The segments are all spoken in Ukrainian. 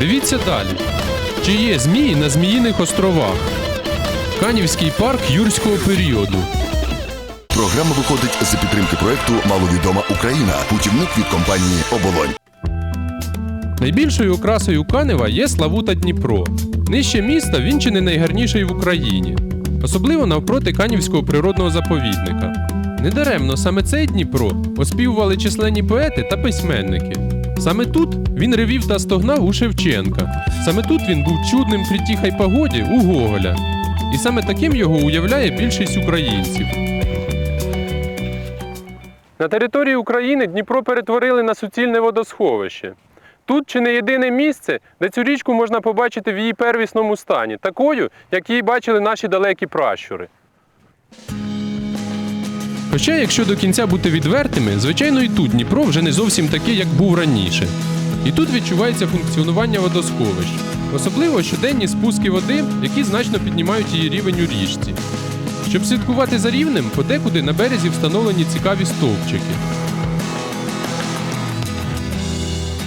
Дивіться далі. Чи є змії на Зміїних островах? Канівський парк юрського періоду. Програма виходить за підтримки проекту Маловідома Україна. Путівник від компанії Оболонь. Найбільшою окрасою Канева є Славута Дніпро. Нижче міста він чи не найгарніший в Україні, особливо навпроти Канівського природного заповідника. Недаремно саме цей Дніпро оспівували численні поети та письменники. Саме тут він ревів та стогнав у Шевченка. Саме тут він був чудним при тихій погоді у Гоголя. І саме таким його уявляє більшість українців. На території України Дніпро перетворили на суцільне водосховище. Тут чи не єдине місце, де цю річку можна побачити в її первісному стані, такою, як її бачили наші далекі пращури. Хоча, якщо до кінця бути відвертими, звичайно, і тут Дніпро вже не зовсім такий, як був раніше. І тут відчувається функціонування водосховищ, особливо щоденні спуски води, які значно піднімають її рівень у річці. Щоб слідкувати за рівнем, подекуди на березі встановлені цікаві стовпчики.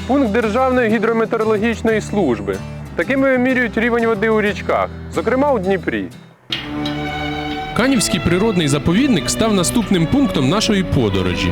Пункт Державної гідрометеорологічної служби. Такими вимірюють рівень води у річках, зокрема у Дніпрі. Канівський природний заповідник став наступним пунктом нашої подорожі.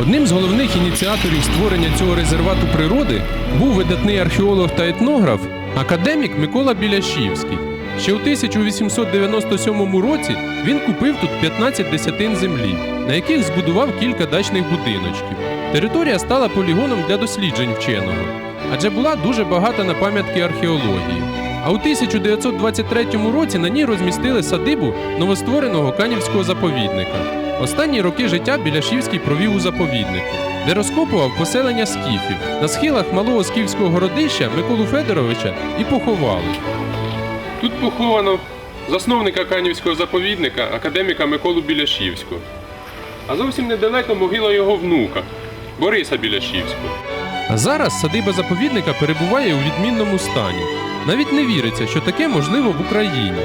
Одним з головних ініціаторів створення цього резервату природи був видатний археолог та етнограф, академік Микола Біляшівський. Ще у 1897 році він купив тут 15 десятин землі, на яких збудував кілька дачних будиночків. Територія стала полігоном для досліджень вченого, адже була дуже багата на пам'ятки археології. А у 1923 році на ній розмістили садибу новоствореного канівського заповідника. Останні роки життя Біляшівський провів у заповіднику, де розкопував поселення скіфів. На схилах малого скіфського городища Миколу Федоровича і поховали. Тут поховано засновника Канівського заповідника, академіка Миколу Біляшівського. А зовсім недалеко могила його внука Бориса Біляшівського. А зараз садиба заповідника перебуває у відмінному стані. Навіть не віриться, що таке можливо в Україні.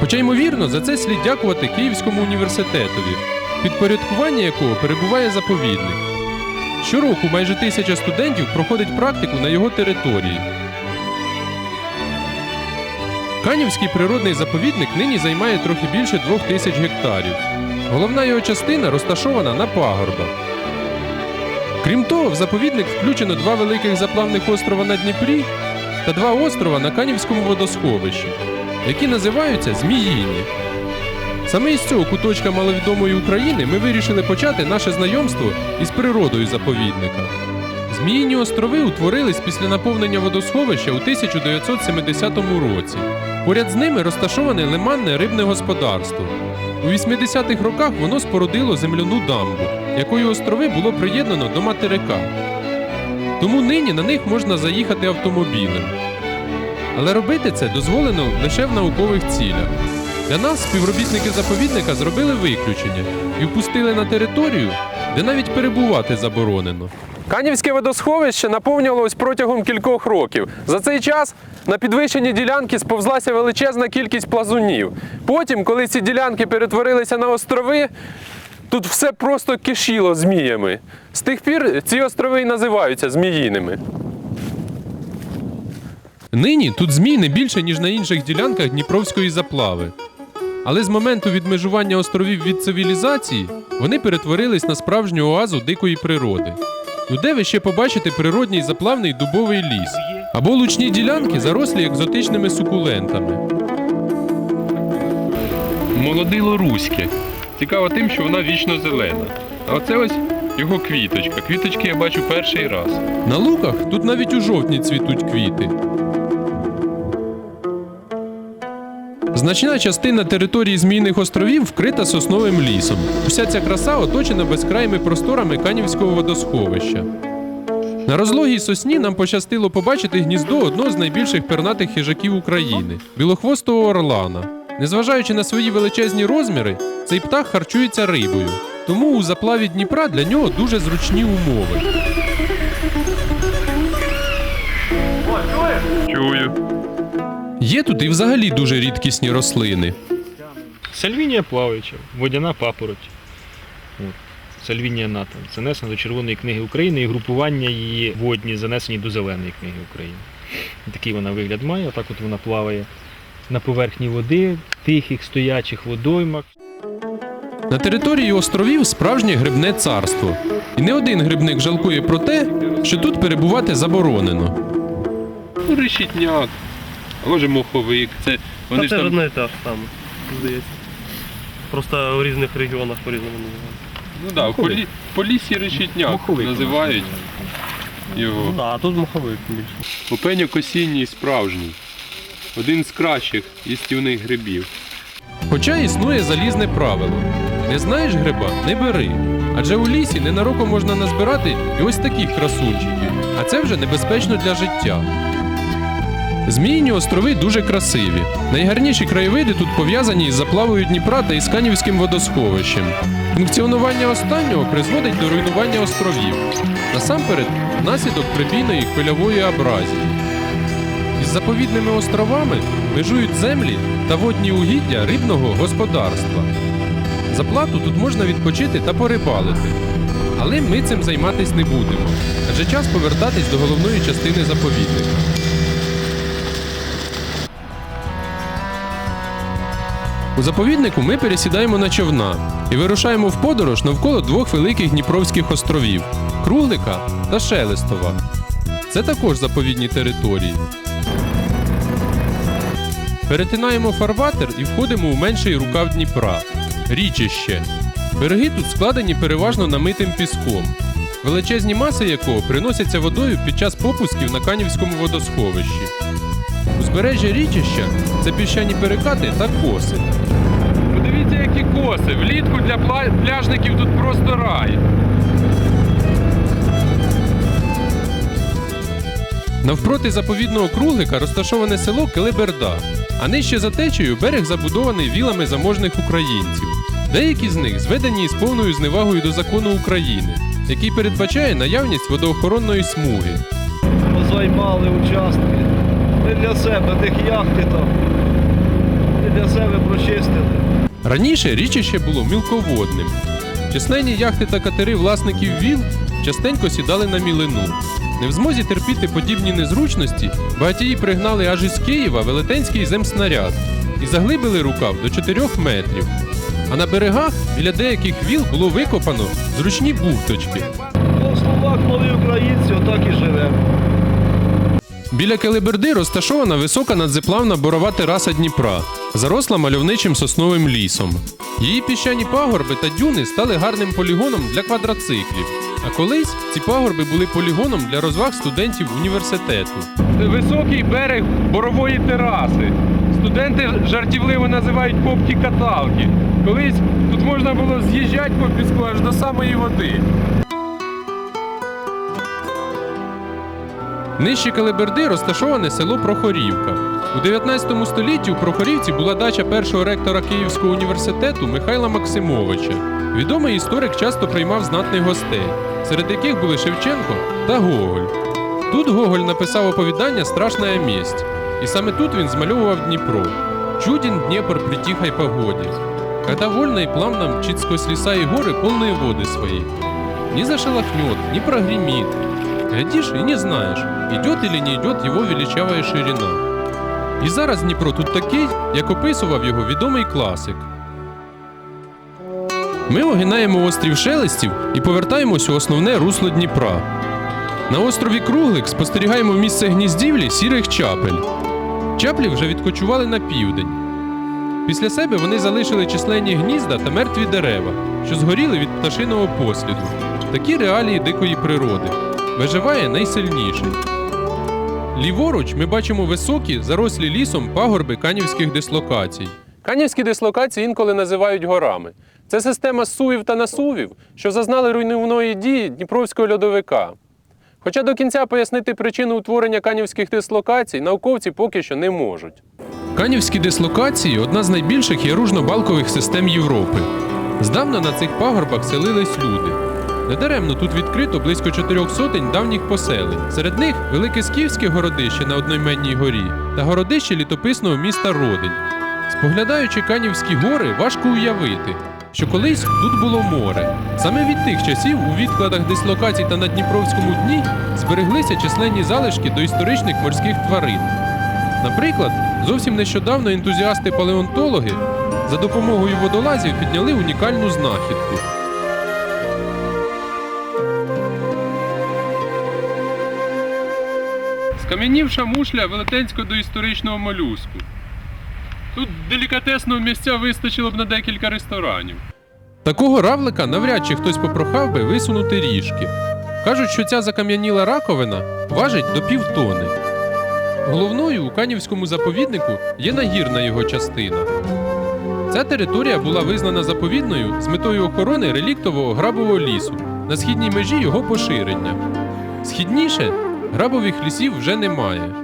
Хоча, ймовірно, за це слід дякувати Київському університетові, підпорядкування якого перебуває заповідник. Щороку майже тисяча студентів проходить практику на його території. Канівський природний заповідник нині займає трохи більше двох тисяч гектарів. Головна його частина розташована на пагорбах. Крім того, в заповідник включено два великих заплавних острова на Дніпрі та два острова на Канівському водосховищі, які називаються Зміїні. Саме із цього куточка маловідомої України ми вирішили почати наше знайомство із природою заповідника. Зміїні острови утворились після наповнення водосховища у 1970 році. Поряд з ними розташоване лиманне рибне господарство. У 80-х роках воно спорудило земляну дамбу, якою острови було приєднано до материка. Тому нині на них можна заїхати автомобілем. Але робити це дозволено лише в наукових цілях. Для нас співробітники заповідника зробили виключення і впустили на територію, де навіть перебувати заборонено. Канівське водосховище наповнювалось протягом кількох років. За цей час на підвищені ділянки сповзлася величезна кількість плазунів. Потім, коли ці ділянки перетворилися на острови, тут все просто кишіло зміями. З тих пір ці острови і називаються зміїними. Нині тут змій не більше, ніж на інших ділянках Дніпровської заплави. Але з моменту відмежування островів від цивілізації вони перетворились на справжню оазу дикої природи. Ну де ви ще побачите природній заплавний дубовий ліс? Або лучні ділянки зарослі екзотичними сукулентами. Молодило руське. Цікаво тим, що вона вічно зелена. А оце ось його квіточка. Квіточки я бачу перший раз. На луках тут навіть у жовтні цвітуть квіти. Значна частина території Змійних островів вкрита сосновим лісом. Вся ця краса оточена безкрайними просторами Канівського водосховища. На розлогій сосні нам пощастило побачити гніздо одного з найбільших пернатих хижаків України білохвостого орлана. Незважаючи на свої величезні розміри, цей птах харчується рибою. Тому у заплаві Дніпра для нього дуже зручні умови. Чую. Є тут і взагалі дуже рідкісні рослини. Сальвінія плаваюча, водяна папороть. От. Сальвінія натан. Занесена до Червоної книги України і групування її водні занесені до Зеленої книги України. Такий вона вигляд має, отак от вона плаває на поверхні води, в тихих стоячих водоймах. На території островів справжнє грибне царство. І не один грибник жалкує про те, що тут перебувати заборонено. Ну, решітняк, а може моховик. Це вони Та ж це там одне і те ж саме, здається. Просто в різних регіонах по-різному називають. ну да, в Моховик. полі, по лісі решітняк Моховик у нас називають Ну, да, а тут маховик більше. Опеньок осінній справжній. Один з кращих їстівних грибів. Хоча існує залізне правило: не знаєш гриба, не бери. Адже у лісі ненароком можна назбирати і ось таких красунчиків, а це вже небезпечно для життя. Зміїні острови дуже красиві. Найгарніші краєвиди тут пов'язані із заплавою Дніпра та Ісканівським водосховищем. Функціонування останнього призводить до руйнування островів. Насамперед, внаслідок прибійної хвильової абразії. Із заповідними островами межують землі та водні угіддя рибного господарства. За плату тут можна відпочити та порибалити. Але ми цим займатись не будемо, адже час повертатись до головної частини заповідника. У заповіднику ми пересідаємо на човна і вирушаємо в подорож навколо двох великих Дніпровських островів Круглика та Шелестова. Це також заповідні території. Перетинаємо фарватер і входимо у менший рукав Дніпра річище. Береги тут складені переважно намитим піском, величезні маси якого приносяться водою під час попусків на Канівському водосховищі. Узбережжя річища це піщані перекати та коси. Подивіться, які коси. Влітку для пляжників тут просто рай. Навпроти заповідного круглика розташоване село Келеберда, а нижче за течею берег забудований вілами заможних українців. Деякі з них зведені із повною зневагою до закону України, який передбачає наявність водоохоронної смуги. позаймали участки. Не для себе, тих яхти там. Не для себе прочистили. Раніше річище було мілководним. Численні яхти та катери власників віл частенько сідали на мілину. Не в змозі терпіти подібні незручності, багатії пригнали аж із Києва велетенський земснаряд і заглибили рукав до 4 метрів. А на берегах біля деяких віл було викопано зручні бухточки. Ну, словак, нові українці, отак і живемо. Біля Келеберди розташована висока надзеплавна борова тераса Дніпра, заросла мальовничим сосновим лісом. Її піщані пагорби та дюни стали гарним полігоном для квадроциклів. А колись ці пагорби були полігоном для розваг студентів університету. Високий берег борової тераси. Студенти жартівливо називають попки каталки. Колись тут можна було з'їжджати по піску аж до самої води. Нижче Келеберди розташоване село Прохорівка. У 19 столітті у Прохорівці була дача першого ректора Київського університету Михайла Максимовича. Відомий історик часто приймав знатних гостей, серед яких були Шевченко та Гоголь. Тут Гоголь написав оповідання Страшна месть. І саме тут він змальовував Дніпро. Чуден Дніпр при тихой погоде. Когда вольно и плавно мчит сквозь леса и горы полные воды свои. Не зашелохнет, не прогремит, Глядишь и не знаєш, идет или не идет його величавая ширина. І зараз Дніпро тут такий, як описував його відомий класик. Ми огинаємо острів Шелестів і повертаємось у основне русло Дніпра. На острові Круглик спостерігаємо місце гніздівлі сірих чапель. Чаплі вже відкочували на південь. Після себе вони залишили численні гнізда та мертві дерева, що згоріли від пташиного посліду. Такі реалії дикої природи. Виживає найсильніший. Ліворуч ми бачимо високі, зарослі лісом пагорби канівських дислокацій. Канівські дислокації інколи називають горами. Це система сувів та насувів, що зазнали руйнівної дії Дніпровського льодовика. Хоча до кінця пояснити причину утворення канівських дислокацій науковці поки що не можуть. Канівські дислокації одна з найбільших яружно-балкових систем Європи. Здавна на цих пагорбах селились люди. Недаремно тут відкрито близько чотирьох сотень давніх поселень. Серед них Велике Скіфське городище на одноіменній горі та городище літописного міста Родень. Споглядаючи Канівські гори, важко уявити, що колись тут було море. Саме від тих часів у відкладах дислокацій та на Дніпровському дні збереглися численні залишки доісторичних морських тварин. Наприклад, зовсім нещодавно ентузіасти-палеонтологи за допомогою водолазів підняли унікальну знахідку. Скам'янівша мушля велетенського доісторичного молюску. Тут делікатесного місця вистачило б на декілька ресторанів. Такого равлика навряд чи хтось попрохав би висунути ріжки. Кажуть, що ця закам'яніла раковина важить до півтони. Головною у Канівському заповіднику є нагірна його частина. Ця територія була визнана заповідною з метою охорони реліктового грабового лісу на східній межі його поширення. Східніше грабових лісів вже немає.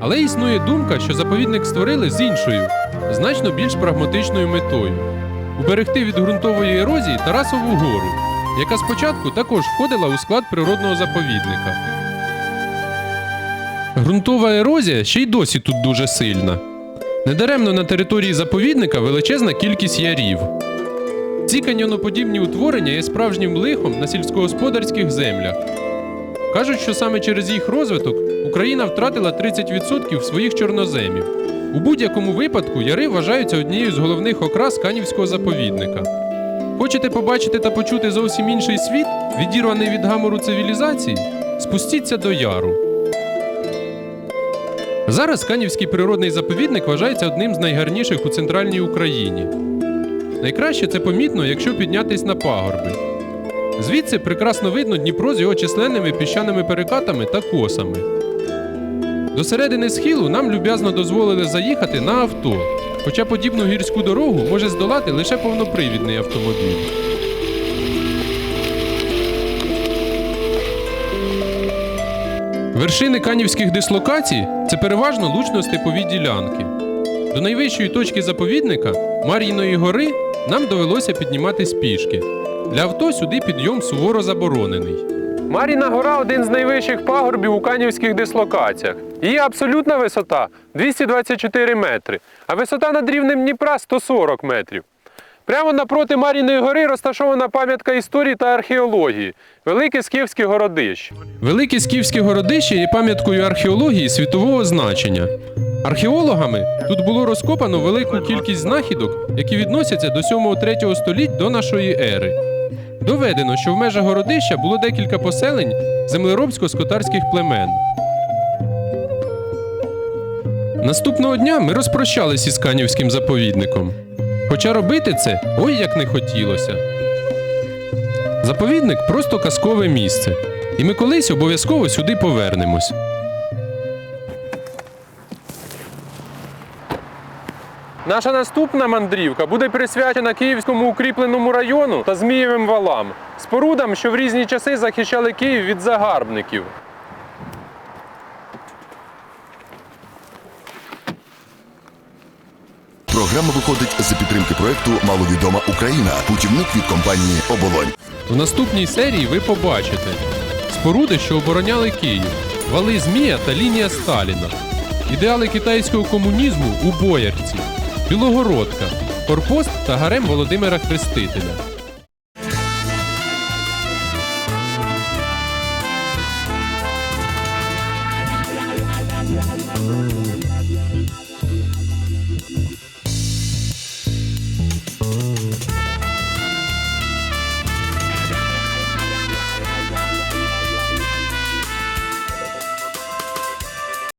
Але існує думка, що заповідник створили з іншою, значно більш прагматичною метою уберегти від ґрунтової ерозії Тарасову гору, яка спочатку також входила у склад природного заповідника. Ґрунтова ерозія ще й досі тут дуже сильна. Недаремно на території заповідника величезна кількість ярів. Ці каньйоноподібні утворення є справжнім лихом на сільськогосподарських землях. Кажуть, що саме через їх розвиток Україна втратила 30% своїх чорноземів. У будь-якому випадку яри вважаються однією з головних окрас Канівського заповідника. Хочете побачити та почути зовсім інший світ, відірваний від гамору цивілізації? Спустіться до яру. Зараз Канівський природний заповідник вважається одним з найгарніших у центральній Україні. Найкраще це помітно, якщо піднятись на пагорби. Звідси прекрасно видно Дніпро з його численними піщаними перекатами та косами. До середини схилу нам люб'язно дозволили заїхати на авто, хоча подібну гірську дорогу може здолати лише повнопривідний автомобіль. Вершини канівських дислокацій це переважно лучно-степові ділянки. До найвищої точки заповідника Мар'їної гори нам довелося підніматись пішки. Для авто сюди підйом суворо заборонений. Мар'їна гора один з найвищих пагорбів у канівських дислокаціях. Її абсолютна висота 224 метри, а висота над рівнем Дніпра 140 метрів. Прямо напроти Мар'їної гори розташована пам'ятка історії та археології Велике Скіфське городище. Велике Скіфське городище є пам'яткою археології світового значення. Археологами тут було розкопано велику кількість знахідок, які відносяться до 7-3 століть до нашої ери. Доведено, що в межах городища було декілька поселень землеробсько-скотарських племен. Наступного дня ми розпрощалися із Канівським заповідником. Хоча робити це ой як не хотілося. Заповідник просто казкове місце, і ми колись обов'язково сюди повернемось. Наша наступна мандрівка буде присвячена Київському укріпленому району та Змієвим валам, спорудам, що в різні часи захищали Київ від загарбників. Програма виходить за підтримки проекту Маловідома Україна. Путівник від компанії Оболонь. В наступній серії ви побачите споруди, що обороняли Київ, вали Змія та лінія Сталіна, ідеали китайського комунізму у Боярці, Білогородка, Форпост та гарем Володимира Хрестителя.